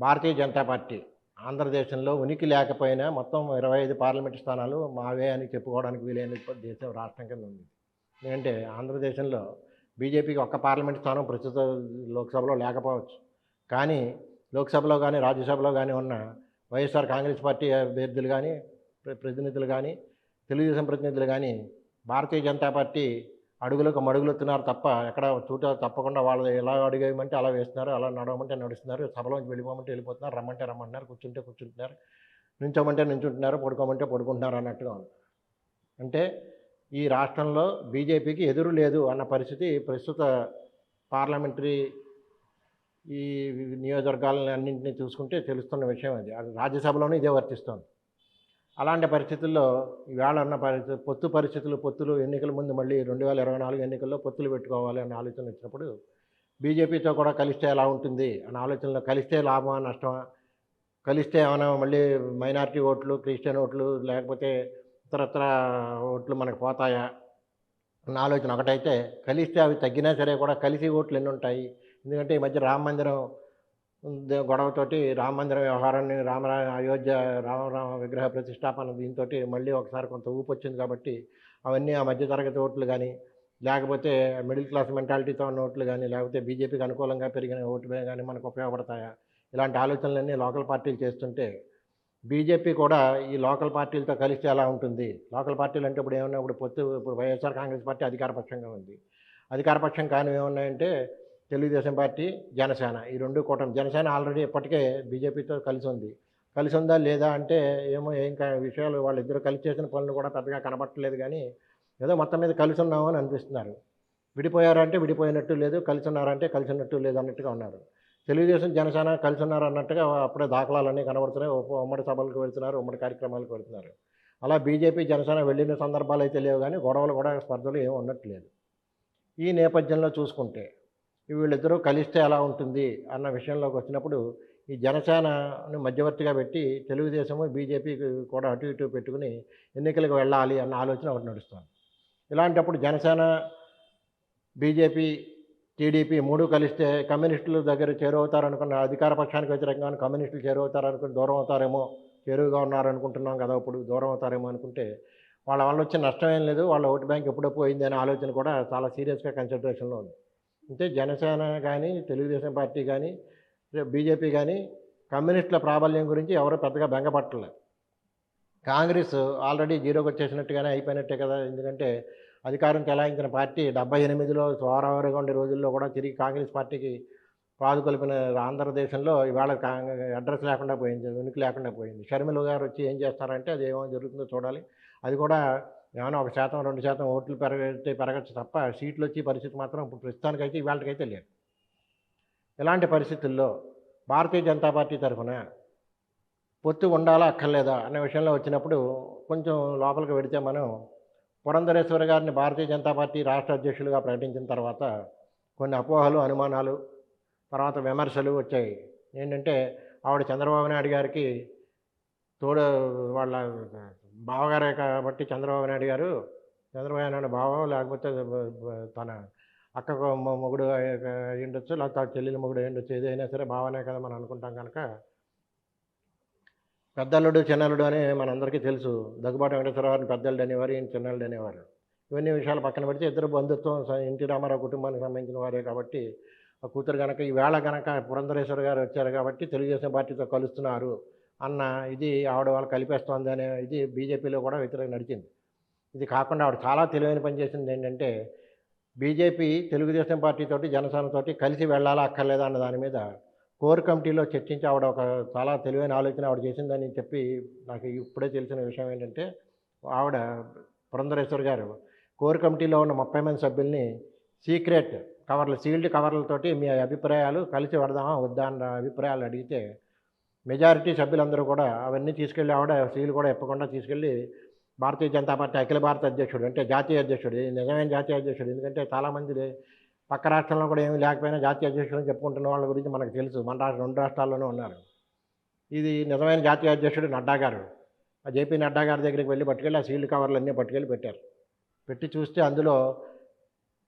భారతీయ Janata party ఆంధ్రదేశంలో ఉనికి లేకపోయినా మొత్తం ఇరవై ఐదు పార్లమెంట్ స్థానాలు మావే అని చెప్పుకోవడానికి వీలైన దేశం రాష్ట్రం కింద ఉంది. ఎందుకంటే ఆంధ్రదేశంలో బీజేపీకి ఒక్క పార్లమెంట్ స్థానం ప్రస్తుత లోక్సభలో లేకపోవచ్చు. కానీ లోక్సభలో కానీ రాజ్యసభలో కానీ ఉన్న వైఎస్ఆర్ కాంగ్రెస్ పార్టీ అభ్యర్థులు కానీ ప్ర- ప్రతినిధులు కానీ తెలుగుదేశం ప్రతినిధులు కానీ భారతీయ జనతా పార్టీ అడుగులకు మడుగులుతున్నారు తప్ప ఎక్కడ చూట తప్పకుండా వాళ్ళు ఎలా అడిగేయమంటే అలా వేస్తున్నారు అలా నడవమంటే నడుస్తున్నారు సభలోంచి వెళ్ళిపోమంటే వెళ్ళిపోతున్నారు రమ్మంటే రమ్మంటున్నారు కూర్చుంటే కూర్చుంటున్నారు నుంచోమంటే నుంచుంటున్నారు పడుకోమంటే పడుకుంటున్నారు అన్నట్టుగా ఉంది. అంటే ఈ రాష్ట్రంలో బీజేపీకి ఎదురు లేదు అన్న పరిస్థితి ప్రస్తుత పార్లమెంటరీ ఈ నియోజకవర్గాలన్నింటినీ చూసుకుంటే తెలుస్తున్న విషయం అది. రాజ్యసభలోనూ రాజ్యసభలోనే ఇదే వర్తిస్తుంది. అలాంటి పరిస్థితుల్లో ఈవేళ ఉన్న పరిస్థితి పొత్తు పరిస్థితులు పొత్తులు ఎన్నికల ముందు మళ్ళీ రెండు వేల ఇరవై నాలుగు ఎన్నికల్లో పొత్తులు పెట్టుకోవాలి అన్న ఆలోచన వచ్చినప్పుడు బీజేపీతో కూడా కలిస్తే ఎలా ఉంటుంది అన్న ఆలోచనలో కలిస్తే లాభమా నష్టమా? కలిస్తే ఏమైనా మళ్ళీ మైనారిటీ ఓట్లు క్రిస్టియన్ ఓట్లు లేకపోతే ఇతరత్ర ఓట్లు మనకు పోతాయా? అన్న ఆలోచన ఒకటైతే కలిస్తే అవి తగ్గినా సరే కూడా కలిసి ఓట్లు ఎన్ని ఉంటాయి ఎందుకంటే ఈ మధ్య రామ మందిరం గొడవతోటి రామ మందిర వ్యవహారాన్ని రామరా అయోధ్య రామరామ విగ్రహ ప్రతిష్టాపన దీంతో మళ్ళీ ఒకసారి కొంత ఊపు వచ్చింది కాబట్టి అవన్నీ ఆ మధ్యతరగతి ఓట్లు కానీ లేకపోతే మిడిల్ క్లాస్ మెంటాలిటీతో ఉన్న ఓట్లు కానీ లేకపోతే బీజేపీకి అనుకూలంగా పెరిగిన ఓట్లు కానీ మనకు ఉపయోగపడతాయా? ఇలాంటి ఆలోచనలన్నీ లోకల్ పార్టీలు చేస్తుంటే బీజేపీ కూడా ఈ లోకల్ పార్టీలతో కలిస్తే ఎలా ఉంటుంది? లోకల్ పార్టీలు అంటే ఇప్పుడు ఏమన్నా ఇప్పుడు పొత్తు ఇప్పుడు వైఎస్ఆర్ కాంగ్రెస్ పార్టీ అధికార పక్షంగా ఉంది. అధికారపక్షంగా కానీ ఏమన్నాయంటే ఏమున్నాయంటే తెలుగుదేశం పార్టీ జనసేన. ఈ రెండు కూటమి. జనసేన ఆల్రెడీ ఇప్పటికే బీజేపీతో కలిసి ఉంది. కలిసి ఉందా లేదా అంటే ఏమో ఏం కా- విషయాలు వాళ్ళిద్దరూ కలిసి చేసిన పనులు కూడా పెద్దగా కనబట్టలేదు కానీ ఏదో మొత్తం మీద కలిసి ఉన్నాము అని అనిపిస్తున్నారు. విడిపోయారంటే విడిపోయినట్టు లేదు. కలిసి ఉన్నారంటే కలిసి ఉన్నట్టు లేదు అన్నట్టుగా ఉన్నారు. తెలుగుదేశం జనసేన కలిసి ఉన్నారు అన్నట్టుగా అప్పుడే దాఖలాలన్నీ కనబడుతున్నాయి. ఉమ్మడి సభలకు వెళ్తున్నారు ఉమ్మడి కార్యక్రమాలకు వెళ్తున్నారు. అలా బీజేపీ జనసేన వెళ్ళిన సందర్భాలు అయితే లేవు కానీ గొడవలు కూడా స్పర్ధలు ఏమి ఉన్నట్లేదు ఈ నేపథ్యంలో చూసుకుంటే వీళ్ళిద్దరూ కలిస్తే ఎలా ఉంటుంది అన్న విషయంలోకి వచ్చినప్పుడు ఈ జనసేనను మధ్యవర్తిగా పెట్టి తెలుగుదేశము బీజేపీ కూడా అటు ఇటు పెట్టుకుని ఎన్నికలకు వెళ్ళాలి అన్న ఆలోచన ఒకటి నడుస్తుంది. ఇలాంటప్పుడు జనసేన బీజేపీ టీడీపీ మూడు కలిస్తే కమ్యూనిస్టుల దగ్గర చేరువవుతారనుకున్న అధికార పక్షానికి వ్యతిరేకంగా కమ్యూనిస్టులు చేరువవుతారనుకుని దూరం అవుతారేమో చేరువుగా ఉన్నారనుకుంటున్నాం కదా ఇప్పుడు దూరం అవుతారేమో అనుకుంటే వాళ్ళ వల్ల వచ్చిన నష్టం ఏం లేదు వాళ్ళ ఓటు బ్యాంక్ ఎప్పుడో పోయింది అనే ఆలోచన కూడా చాలా సీరియస్గా కన్సిడరేషన్లో ఉంది. అంటే జనసేన కానీ తెలుగుదేశం పార్టీ కానీ బీజేపీ కానీ కమ్యూనిస్టుల ప్రాబల్యం గురించి ఎవరు పెద్దగా బెంగపట్టలేదు కాంగ్రెస్ ఆల్రెడీ జీరోకి వచ్చేసినట్టుగానే అయిపోయినట్టే కదా ఎందుకంటే అధికారం చెలాయించిన పార్టీ డెబ్బై ఎనిమిదిలో స్వారావరిగా ఉండే రోజుల్లో కూడా తిరిగి కాంగ్రెస్ పార్టీకి పాదుకొలిపిన ఆంధ్రదేశంలో ఇవాళ అడ్రస్ లేకుండా పోయింది ఉనికి లేకుండా పోయింది. షర్మిల గారు వచ్చి ఏం చేస్తారంటే అది ఏమో జరుగుతుందో చూడాలి. అది కూడా ఏమైనా ఒక శాతం రెండు శాతం ఓట్లు పెరగతే పెరగచ్చు తప్ప సీట్లు వచ్చే పరిస్థితి మాత్రం ఇప్పుడు ప్రస్తుతానికైతే ఇవాళకైతే లేదు. ఇలాంటి పరిస్థితుల్లో భారతీయ జనతా పార్టీ తరఫున పొత్తు ఉండాలా అక్కర్లేదా అనే విషయంలో వచ్చినప్పుడు కొంచెం లోపలికి వెడితే మనం పురంధరేశ్వరి గారిని భారతీయ జనతా పార్టీ రాష్ట్ర అధ్యక్షులుగా ప్రకటించిన తర్వాత కొన్ని అపోహలు అనుమానాలు తర్వాత విమర్శలు వచ్చాయి. ఏంటంటే ఆవిడ చంద్రబాబు నాయుడు గారికి తోడు వాళ్ళ బావగారే కాబట్టి చంద్రబాబు నాయుడు గారు చంద్రబాబు నాయుడు భావం లేకపోతే తన అక్కకు మొగుడు ఉండొచ్చు లేకపోతే చెల్లెల మొగుడు ఉండొచ్చు ఏదైనా సరే బావనే కదా మనం అనుకుంటాం కనుక పెద్దల్లుడు చిన్నల్లుడు అని మనందరికీ తెలుసు. దగ్గుబాటు వెంకటేశ్వరరావుని పెద్దల్లుడు అనేవారు ఈయన చిన్నల్లుడు అనేవారు. ఇవన్నీ విషయాలు పక్కన పెడితే ఇద్దరు బంధుత్వం స- ఎన్టీ రామారావు కుటుంబానికి సంబంధించిన వారే కాబట్టి ఆ కూతురు కనుక ఈవేళ కనుక పురంధరేశ్వర గారు వచ్చారు కాబట్టి తెలుగుదేశం పార్టీతో కలుస్తున్నారు. అన్న ఇది ఆవిడ వాళ్ళు కలిపేస్తోంది అనే ఇది బీజేపీలో కూడా వ్యతిరేకం నడిచింది. ఇది కాకుండా ఆవిడ చాలా తెలివైన పని చేసింది ఏంటంటే బీజేపీ తెలుగుదేశం పార్టీతోటి జనసేనతోటి కలిసి వెళ్ళాలా అక్కర్లేదా అన్న దాని మీద కోర్ కమిటీలో చర్చించి ఆవిడ ఒక చాలా తెలివైన ఆలోచన ఆవిడ చేసిందని చెప్పి నాకు ఇప్పుడే తెలిసిన విషయం ఏంటంటే ఆవిడ పురంధరేశ్వర్ గారు కోర్ కమిటీలో ఉన్న ముప్పై మంది సభ్యుల్ని సీక్రెట్ కవర్లు సీల్డ్ కవర్లతోటి మీ అభిప్రాయాలు కలిసి పెడదామా వద్దా అన్న అభిప్రాయాలు అడిగితే మెజారిటీ సభ్యులందరూ కూడా అవన్నీ తీసుకెళ్ళి ఆవిడ సీలు కూడా ఇప్పకుండా తీసుకెళ్ళి భారతీయ జనతా పార్టీ అఖిల భారత అధ్యక్షుడు అంటే జాతీయ అధ్యక్షుడు నిజమైన జాతీయ అధ్యక్షుడు. ఎందుకంటే చాలామంది పక్క రాష్ట్రంలో కూడా ఏమీ లేకపోయినా జాతీయ అధ్యక్షుడు అని చెప్పుకుంటున్న వాళ్ళ గురించి మనకు తెలుసు. మన రాష్ట్ర రెండు రాష్ట్రాల్లోనే ఉన్నారు. ఇది నిజమైన జాతీయ అధ్యక్షుడు నడ్డా గారు. ఆ జేపీ నడ్డా గారి దగ్గరికి వెళ్ళి పట్టుకెళ్ళి ఆ సీల్డ్ కవర్లు అన్నీ పట్టుకెళ్ళి పెట్టారు. పెట్టి చూస్తే అందులో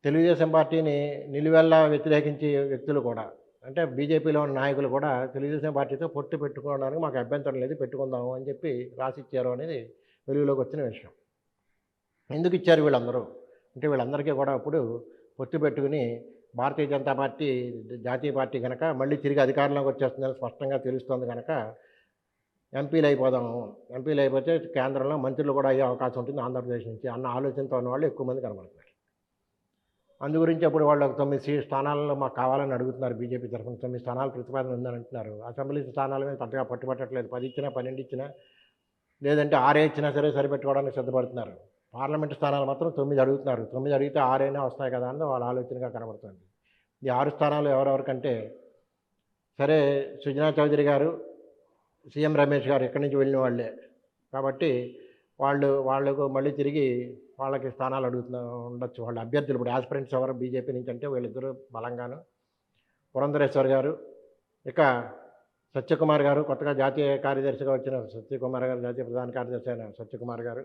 తెలుగుదేశం పార్టీని నిలువెల్లా వ్యతిరేకించే వ్యక్తులు కూడా అంటే బీజేపీలో ఉన్న నాయకులు కూడా తెలుగుదేశం పార్టీతో పొత్తు పెట్టుకోవడానికి మాకు అభ్యంతరం లేదు పెట్టుకుందాము అని చెప్పి రాసిచ్చారు అనేది వెలుగులోకి వచ్చిన విషయం. ఎందుకు ఇచ్చారు వీళ్ళందరూ? అంటే వీళ్ళందరికీ కూడా ఇప్పుడు పొత్తు పెట్టుకుని భారతీయ జనతా పార్టీ జాతీయ పార్టీ కనుక మళ్ళీ తిరిగి అధికారంలోకి వచ్చేస్తుందని స్పష్టంగా తెలుస్తుంది కనుక ఎంపీలు అయిపోదాము ఎంపీలు అయిపోతే కేంద్రంలో మంత్రులు కూడా అయ్యే అవకాశం ఉంటుంది ఆంధ్రప్రదేశ్ నుంచి అన్న ఆలోచనతో ఉన్న వాళ్ళు ఎక్కువ మంది కనబడుతున్నారు. అందు గురించి అప్పుడు వాళ్ళు ఒక తొమ్మిది సీ స్థానాల్లో మాకు కావాలని అడుగుతున్నారు బీజేపీ తరఫున తొమ్మిది స్థానాలు ప్రతిపాదన ఉందని అంటున్నారు అసెంబ్లీ స్థానాల మీద పెద్దగా పట్టుబట్టట్లేదు. పది ఇచ్చినా పన్నెండు ఇచ్చినా లేదంటే ఆరే ఇచ్చినా సరే సరిపెట్టుకోవడానికి సిద్ధపడుతున్నారు. పార్లమెంట్ స్థానాలు మాత్రం తొమ్మిది అడుగుతున్నారు. తొమ్మిది అడిగితే ఆరైనా వస్తాయి కదా అని వాళ్ళ ఆలోచనగా కనబడుతుంది. ఈ ఆరు స్థానాలు ఎవరెవరికంటే సరే సుజనా చౌదరి గారు సీఎం రమేష్ గారు ఇక్కడి నుంచి వెళ్ళిన వాళ్ళే. కాబట్టి వాళ్ళు వాళ్ళకు మళ్ళీ తిరిగి వాళ్ళకి స్థానాలు అడుగుతున్న ఉండొచ్చు. వాళ్ళ అభ్యర్థులు ఇప్పుడు ఆస్పిరెంట్స్ ఎవరు? బీజేపీ నుంచి అంటే వీళ్ళిద్దరూ బలంగాను. పురంధరేశ్వర్ గారు ఇక సత్యకుమార్ గారు కొత్తగా జాతీయ కార్యదర్శిగా వచ్చిన సత్యకుమార్ గారు జాతీయ ప్రధాన కార్యదర్శి అయిన సత్యకుమార్ గారు.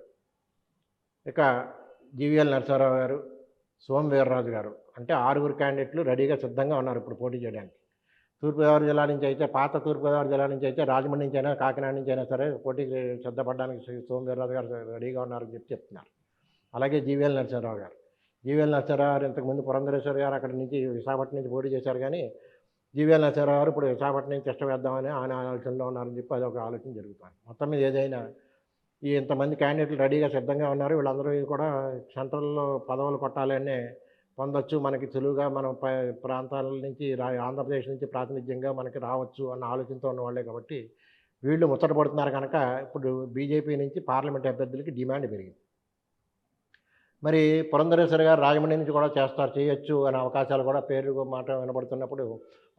ఇక జీవీఎల్ నరసింహారావు గారు సోమ వీర్రాజు గారు. అంటే ఆరుగురు క్యాండిడేట్లు రెడీగా సిద్ధంగా ఉన్నారు ఇప్పుడు పోటీ చేయడానికి. తూర్పుగోదావరి జిల్లా నుంచి అయితే పాత తూర్పుగోదావరి జిల్లా నుంచి అయితే రాజమండ్రి నుంచి అయినా కాకినాడ నుంచి అయినా సరే పోటీకి సిద్ధపడడానికి శ్రీ వీర్రాజు గారు రెడీగా ఉన్నారని చెప్పి చెప్తున్నారు. అలాగే జీవీఎల్ నరసింహరావు గారు. జీవీఎల్ నరసింహరావు గారు ఇంతకుముందు పురంధరేశ్వరి గారు అక్కడి నుంచి విశాఖపట్నం నుంచి పోటీ చేశారు కానీ జీవీఎల్ నరసింహరావు గారు ఇప్పుడు విశాఖపట్నం నుంచి ఇష్టం వేద్దామని ఆయన ఆలోచనలో ఉన్నారని చెప్పి అదొక ఆలోచన జరుగుతుంది. మొత్తం మీద ఏదైనా ఈ ఇంతమంది క్యాండిడేట్లు రెడీగా సిద్ధంగా ఉన్నారు. వీళ్ళందరూ కూడా సెంట్రల్లో పదవులు కొట్టాలనే పొందొచ్చు. మనకి సులువుగా మన ప- ప్రాంతాల నుంచి రా ఆంధ్రప్రదేశ్ నుంచి ప్రాతినిధ్యంగా మనకి రావచ్చు అన్న ఆలోచనతో ఉన్న వాళ్ళే కాబట్టి వీళ్ళు ముచ్చటపడుతున్నారు కనుక ఇప్పుడు బీజేపీ నుంచి పార్లమెంట్ అభ్యర్థులకి డిమాండ్ పెరిగింది. మరి పురంధరేశ్వరి గారు రాజమండ్రి నుంచి కూడా చేస్తారు చేయొచ్చు అనే అవకాశాలు కూడా పేరు మాట వినబడుతున్నప్పుడు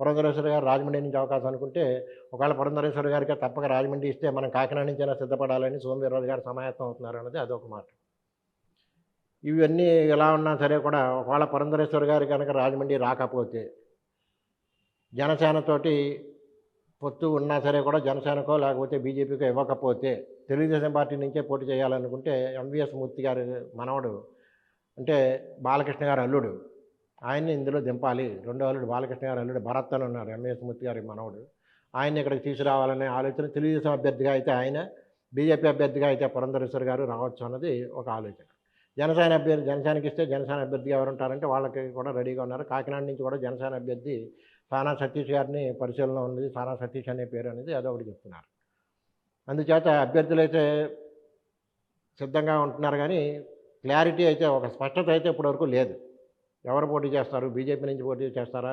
పురంధరేశ్వరి గారు రాజమండ్రి నుంచి అవకాశం అనుకుంటే ఒకవేళ పురంధరేశ్వరి గారికి తప్పక రాజమండ్రి ఇస్తే మనం కాకినాడ నుంచి అయినా సిద్ధపడాలని సోమవీరరాజు గారు సమాయత్తం అవుతున్నారు అన్నది అదొక మాట. ఇవన్నీ ఎలా ఉన్నా సరే కూడా ఒకవేళ పురంధరేశ్వరి గారు కనుక రాజమండ్రి రాకపోతే జనసేనతోటి పొత్తు ఉన్నా సరే కూడా జనసేనకో లేకపోతే బీజేపీకో ఇవ్వకపోతే తెలుగుదేశం పార్టీ నుంచే పోటీ చేయాలనుకుంటే ఎంవిఎస్ మూర్తి గారి మనవడు అంటే బాలకృష్ణ గారి అల్లుడు ఆయన్ని ఇందులో దింపాలి. రెండో అల్లుడు బాలకృష్ణ గారి అల్లుడు భరత్ అని ఉన్నారు ఎంవిఎస్ మూర్తి గారి మనవడు. ఆయన్ని ఇక్కడికి తీసుకురావాలనే ఆలోచన తెలుగుదేశం అభ్యర్థిగా అయితే ఆయన బీజేపీ అభ్యర్థిగా అయితే పురంధరేశ్వర్ గారు రావచ్చు అన్నది ఒక ఆలోచన. జనసేన అభ్యర్థి జనసేనకి ఇస్తే జనసేన అభ్యర్థిగా ఎవరు ఉంటారంటే వాళ్ళకి కూడా రెడీగా ఉన్నారు. కాకినాడ నుంచి కూడా జనసేన అభ్యర్థి సానా సతీష్ గారిని పరిశీలన ఉన్నది సానా సతీష్ అనే పేరు అనేది అదొకటి చెప్తున్నారు. అందుచేత అభ్యర్థులు అయితే సిద్ధంగా ఉంటున్నారు కానీ క్లారిటీ అయితే ఒక స్పష్టత అయితే ఇప్పటివరకు లేదు. ఎవరు పోటీ చేస్తారు? బీజేపీ నుంచి పోటీ చేస్తారా?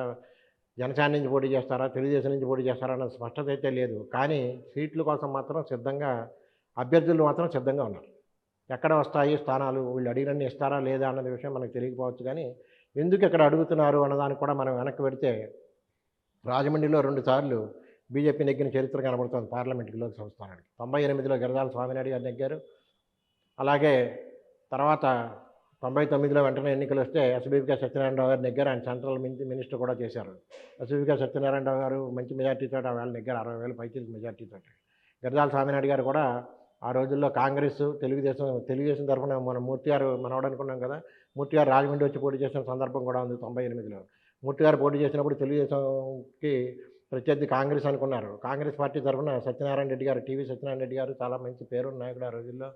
జనసేన నుంచి పోటీ చేస్తారా? తెలుగుదేశం నుంచి పోటీ చేస్తారా అన్న స్పష్టత అయితే లేదు. కానీ సీట్ల కోసం మాత్రం సిద్ధంగా అభ్యర్థులు మాత్రం సిద్ధంగా ఉన్నారు. ఎక్కడ వస్తాయి? స్థానాలు వీళ్ళు అడిగినన్ని ఇస్తారా లేదా అన్నది విషయం మనకు తెలియకపోవచ్చు కానీ ఎందుకు ఇక్కడ అడుగుతున్నారు అన్నదానికి కూడా మనం వెనక్కి పెడితే రాజమండ్రిలో రెండు సార్లు బీజేపీ నెగ్గిన చరిత్ర కనబడుతుంది పార్లమెంట్కి లోక్ సంస్థానానికి. తొంభై ఎనిమిదిలో గిరిజాల స్వామినాయుడు గారు నెగ్గారు. అలాగే తర్వాత తొంభై తొమ్మిదిలో వెంటనే ఎన్నికలు వస్తే ఎస్బీకే సత్యనారాయణరావు గారు నెగ్గారు. ఆయన సెంట్రల్ మినిస్టర్ కూడా చేశారు. ఎస్బీకే సత్యనారాయణరావు గారు మంచి మెజార్టీతో ఆ వేళ నెగ్గారు. అరవై వేల పైచీలకు మెజార్టీతో గిరిజాల స్వామినాయుడు గారు కూడా ఆ రోజుల్లో కాంగ్రెస్ తెలుగుదేశం తెలుగుదేశం తరఫున మన మూర్తి గారు మనవడనుకున్నాం కదా మూర్తి గారు రాజమండ్రి వచ్చి పోటీ చేసిన సందర్భం కూడా ఉంది తొంభై ఎనిమిదిలో. మూర్తి గారు పోటీ చేసినప్పుడు తెలుగుదేశంకి ప్రత్యర్థి కాంగ్రెస్ అనుకున్నారు. కాంగ్రెస్ పార్టీ తరఫున సత్యనారాయణ రెడ్డి గారు టీవీ సత్యనారాయణ రెడ్డి గారు చాలా మంచి పేరున్న నాయకుడు ఆ రోజుల్లో.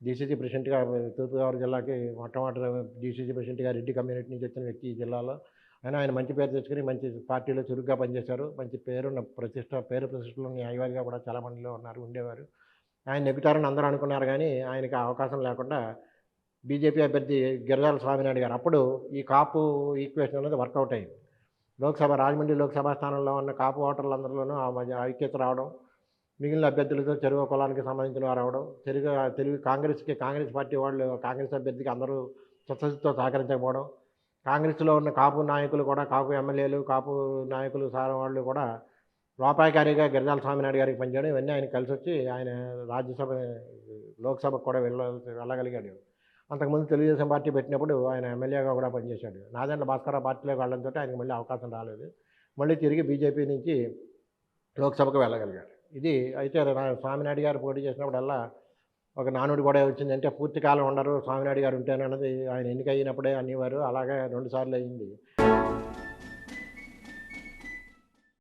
డీసీసీ ప్రెసిడెంట్గా తూర్పుగోదావరి జిల్లాకి మొట్టమొదటి డీసీసీ ప్రెసిడెంట్గా రెడ్డి కమ్యూనిటీ నుంచి వచ్చిన వ్యక్తి ఈ జిల్లాలో. ఆయన ఆయన మంచి పేరు తెచ్చుకుని మంచి పార్టీలో చురుగ్గా పనిచేశారు. మంచి పేరున్న ప్రతిష్ట పేరు ప్రతిష్టలు న్యాయవాదిగా కూడా చాలా మందిలో ఉన్నారు ఉండేవారు. ఆయన నెగ్గుతారని అందరూ అనుకున్నారు కానీ ఆయనకి అవకాశం లేకుండా బీజేపీ అభ్యర్థి గిరిజాల స్వామినాయుడు గారు అప్పుడు ఈ కాపు ఈక్వేషన్ అనేది వర్కౌట్ అయింది. లోక్సభ రాజమండ్రి లోక్సభ స్థానంలో ఉన్న కాపు ఓటర్లందరిలోనూ ఆ మధ్య ఐక్యత రావడం మిగిలిన అభ్యర్థులతో చెరువు కులానికి సంబంధించిన వారు రావడం తెలుగు తెలుగు కాంగ్రెస్కి కాంగ్రెస్ పార్టీ వాళ్ళు కాంగ్రెస్ అభ్యర్థికి అందరూ చిత్తశుద్ధితో సహకరించకపోవడం కాంగ్రెస్లో ఉన్న కాపు నాయకులు కూడా కాపు ఎమ్మెల్యేలు కాపు నాయకులు సారం వాళ్ళు కూడా లోపాయకారిగా గిరిజాల స్వామినాయుడు గారికి పనిచేయడం ఇవన్నీ ఆయన కలిసి వచ్చి ఆయన రాజ్యసభ లోక్సభకు కూడా వెళ్ళ వెళ్ళగలిగాడు. అంతకుముందు తెలుగుదేశం పార్టీ పెట్టినప్పుడు ఆయన ఎమ్మెల్యేగా కూడా పనిచేశాడు. నాదెండ్ల భాస్కర పార్టీలోకి వెళ్ళడంతో ఆయనకు మళ్ళీ అవకాశం రాలేదు. మళ్ళీ తిరిగి బీజేపీ నుంచి లోక్సభకు వెళ్ళగలిగాడు. ఇది అయితే స్వామినాయుడు గారు పోటీ చేసినప్పుడల్లా ఒక నానుడు కూడా వచ్చిందంటే పూర్తి కాలం ఉండరు స్వామినాయుడు గారు ఉంటేనన్నది ఆయన ఎన్నిక అయినప్పుడే అనేవారు అలాగే రెండుసార్లు అయ్యింది అయింది.